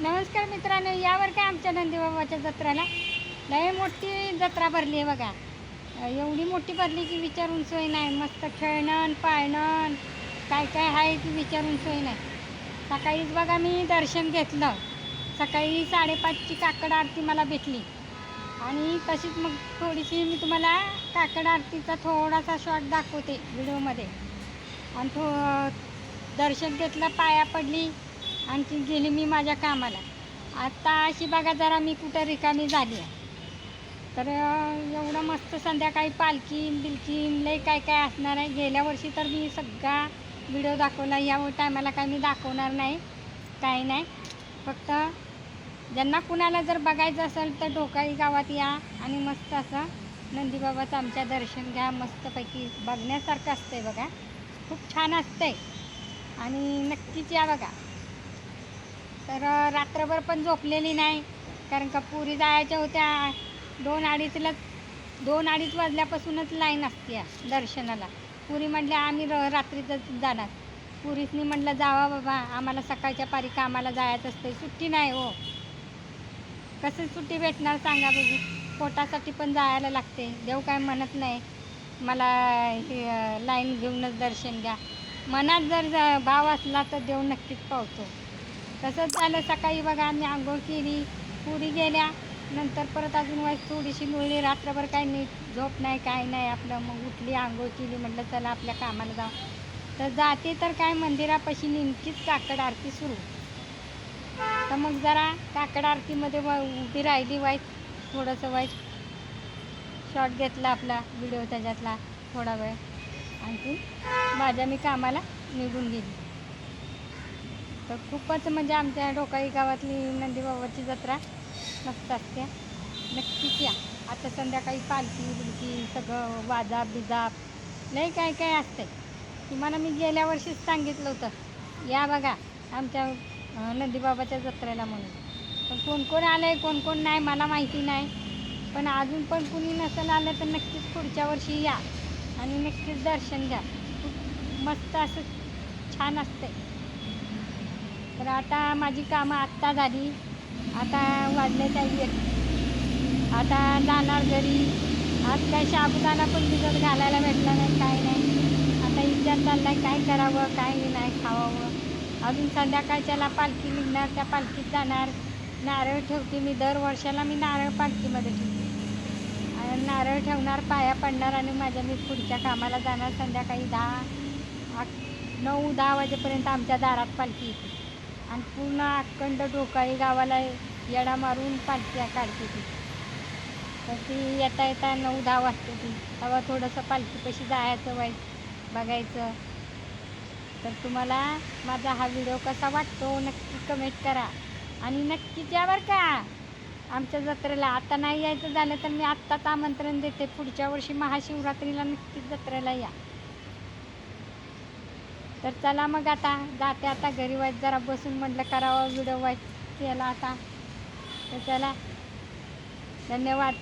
नमस्कार मित्रांनो यावर काय आमच्या नंदीबाबाच्या जत्राला? लय मोठी जत्रा भरली आहे बघा. एवढी मोठी बदलीची की विचारून सोय नाही. मस्त खेळणं पाळणं काय काय आहे की विचारून सोय नाही. सकाळीच बघा मी दर्शन घेतलं. सकाळी साडेपाचची काकड आरती मला भेटली. आणि तशीच मग थोडीशी मी तुम्हाला काकड आरतीचा थोडासा शॉट दाखवते व्हिडिओमध्ये. आणि थो दर्शन घेतलं पाया पडली आणखी गेली मी माझ्या कामाला. आत्ता अशी बघा जरा मी कुठं रिकामी झाली आहे. तर एवढं मस्त संध्याकाळी पालखी बिलकीन लई काय काय असणार आहे. गेल्या वर्षी तर मी सगळा व्हिडिओ दाखवला. या टायमाला काय मी दाखवणार नाही काही नाही. फक्त ज्यांना कुणाला जर बघायचं असेल तर ढोकाळी गावात या आणि मस्त असं नंदीबाबाचं आमच्या दर्शन घ्या. मस्तपैकी बघण्यासारखं असतंय बघा. खूप छान असतंय. आणि नक्कीच या बघा. तर रात्रभर पण झोपलेली नाही कारण का पुरी जायच्या होत्या. दोन अडीचला दोन अडीच वाजल्यापासूनच लाईन असते या दर्शनाला. पुरी म्हटल्या आम्ही र रात्रीतच जाणार. पुरीसनी म्हटलं जावा बाबा आम्हाला सकाळच्या पारी कामाला जायचं असते सुट्टी नाही हो. कसं सुट्टी भेटणार सांगा बघू. पोटासाठी पण जायला लागते देव काय म्हणत नाही. मला हे लाईन घेऊनच दर्शन घ्या. मनात जर भाव असला तर देव नक्कीच पावतो. तसंच झालं सकाळी बघा आम्ही आंघोळ केली. पुरी गेल्या. नंतर परत अजून वाईट थोडीशी मिळली रात्रभर काही नीट झोप नाही काय नाही आपलं मग उठली आंघोळ केली म्हटलं चला आपल्या कामाला जाऊ. तर जाते तर काय मंदिरापाशी नेमकीच काकड आरती सुरू. तर मग जरा काकड आरतीमध्ये उभी राहिली वाईट थोडंसं वाईट शॉट घेतला आपला व्हिडिओ त्याच्यातला थोडा वेळ. आणखी माझ्या मी कामाला निघून गेली. तर खूपच म्हणजे आमच्या डोकाई गावातली नंदीबाबाची जत्रा मस्त असते नक्कीच या. आता संध्याकाळी पालखी बिलकी सगळं वाजा बिजा लय काय काय असते तुम्हाला मी गेल्या वर्षीच सांगितलं होतं. या बघा आमच्या नंदीबाबाच्या जत्रेला म्हणून. पण कोण कोण आलं आहे कोण कोण नाही मला माहिती नाही. पण अजून पण कुणी नसेल आलं तर नक्कीच पुढच्या वर्षी या. आणि नक्कीच दर्शन घ्या. खूप मस्त असं छान असते तर आता माझी कामं आत्ता झाली. आता वाढले त्या आता जाणार घरी. आज काय साबुदाणा पण भिजत घालायला भेटला नाही काय नाही. आता विचार चाललाय काय करावं काय नाही खावावं. अजून संध्याकाळच्याला पालखी निघणार त्या पालखीत जाणार. नारळ ठेवते मी दर वर्षाला मी नारळ पालखीमध्ये ठेवते. आणि नारळ ठेवणार पाया पडणार आणि माझ्या मी पुढच्या कामाला जाणार. संध्याकाळी दहा आठ नऊ दहा वाजेपर्यंत आमच्या दारात पालखी येते. आणि पूर्ण अखंड डोकाळी गावाला येडा मारून पालख्या काढते ती. तर ती येता येता नऊ दहा वाजते ती. तेव्हा थोडंसं पालखीपाशी जायचं वाईट बघायचं. तर तुम्हाला माझा हा व्हिडिओ कसा वाटतो नक्की कमेंट करा. आणि नक्कीच यावर का? आमच्या जत्रेला आता नाही यायचं झालं तर मी आत्ताच आमंत्रण देते. पुढच्या वर्षी महाशिवरात्रीला नक्कीच जत्रेला या. तर चला मग आता जाते आता घरी वाईट जरा बसून म्हटलं करावं व्हिडिओ वाईट केला आता. तर चला. धन्यवाद.